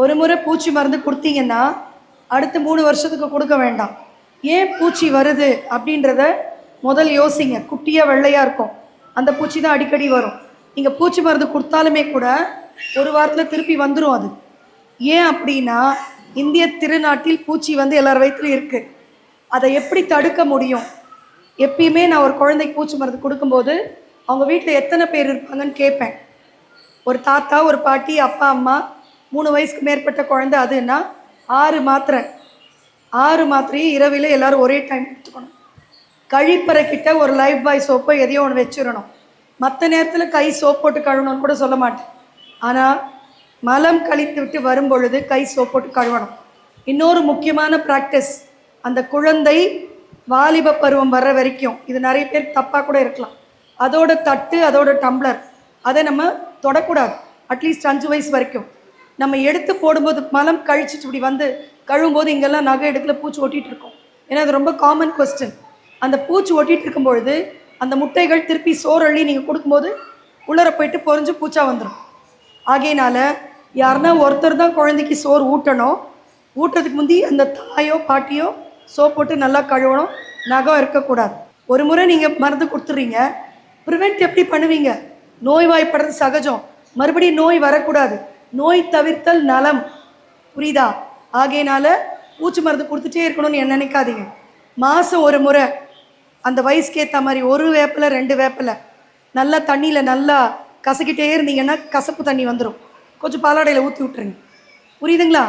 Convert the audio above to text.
ஒரு முறை பூச்சி மருந்து கொடுத்தீங்கன்னா அடுத்து மூணு வருஷத்துக்கு கொடுக்க வேண்டாம். ஏன் பூச்சி வருது அப்படின்றத முதல் யோசிங்க. குட்டியாக வெள்ளையாக இருக்கும். அந்த பூச்சி தான் அடிக்கடி வரும். நீங்கள் பூச்சி மருந்து கொடுத்தாலுமே கூட ஒரு வாரத்தில் திருப்பி வந்துடும் அது. ஏன் அப்படின்னா இந்திய திருநாட்டில் பூச்சி வந்து எல்லார் வயிற்றுலையும் இருக்குது அதை எப்படி தடுக்க முடியும்? எப்பயுமே நான் ஒரு குழந்தைக்கு பூச்சி மருந்து கொடுக்கும்போது அவங்க வீட்டில் எத்தனை பேர் இருப்பாங்கன்னு கேட்பேன். ஒரு தாத்தா ஒரு பாட்டி அப்பா அம்மா மூணு வயசுக்கு மேற்பட்ட குழந்தை அதுன்னா ஆறு மாத்திரை. ஆறு மாத்திரையை இரவில் எல்லாரும் ஒரே டைம் எடுத்துக்கணும். கழிப்பறை கிட்ட ஒரு லைஃப் பாய் சோப்போ எதையோ ஒன்று வச்சிடணும். மற்ற நேரத்தில் கை சோப் போட்டு கழுவணும்னு கூட சொல்ல மாட்டேன். ஆனால் மலம் கழித்து விட்டு வரும் பொழுது கை சோப் போட்டு கழுவணும். இன்னொரு முக்கியமான ப்ராக்டிஸ் அந்த குழந்தை வாலிப பருவம் வர்ற வரைக்கும் இது நிறைய பேர் தப்பாக கூட இருக்கலாம். அதோட தட்டு அதோட டம்ளர் அதை நம்ம தொடக்கூடாது. அட்லீஸ்ட் அஞ்சு வயசு வரைக்கும். நம்ம எடுத்து போடும்போது மலம் கழிச்சிட்டு இப்படி வந்து கழுவும்போது இங்கெல்லாம் நகை இடத்துல பூச்சி ஒட்டிகிட்டு இருக்கும். ஏன்னா அது ரொம்ப காமன் கொஸ்டின் அந்த பூச்சி ஒட்டிகிட்டு இருக்கும்பொழுது அந்த முட்டைகள் திருப்பி சோறு அள்ளி நீங்கள் கொடுக்கும்போது உள்ளர போயிட்டு பொறிஞ்சு பூச்சா வந்துடும் ஆகையினால யாருன்னா ஒருத்தர் தான் குழந்தைக்கு சோறு ஊட்டணும். ஊட்டுறதுக்கு முந்தி அந்த தாயோ பாட்டியோ சோப் போட்டு நல்லா கழுவணும். நகம் இருக்கக்கூடாது. ஒரு முறை நீங்கள் மருந்து கொடுத்துட்றீங்க ப்ரிவெண்ட் எப்படி பண்ணுவீங்க? நோய்வாய்ப்படுறது சகஜம். மறுபடியும் நோய் வரக்கூடாது. நோய் தவிர்த்தல் நலம். புரியுதா? ஆகையினால பூச்சி மருந்து கொடுத்துட்டே இருக்கணும்னு என்ன நினைக்காதீங்க. மாதம் ஒரு முறை. அந்த வயசுக்கு ஏற்ற மாதிரி ஒரு வேப்பில் ரெண்டு வேப்பில். நல்லா தண்ணியில் நல்லா கசக்கிட்டே இருந்தீங்கன்னா கசப்பு தண்ணி வந்துடும் கொஞ்சம் பாலாடையில் ஊற்றி விட்டுருங்க. புரியுதுங்களா?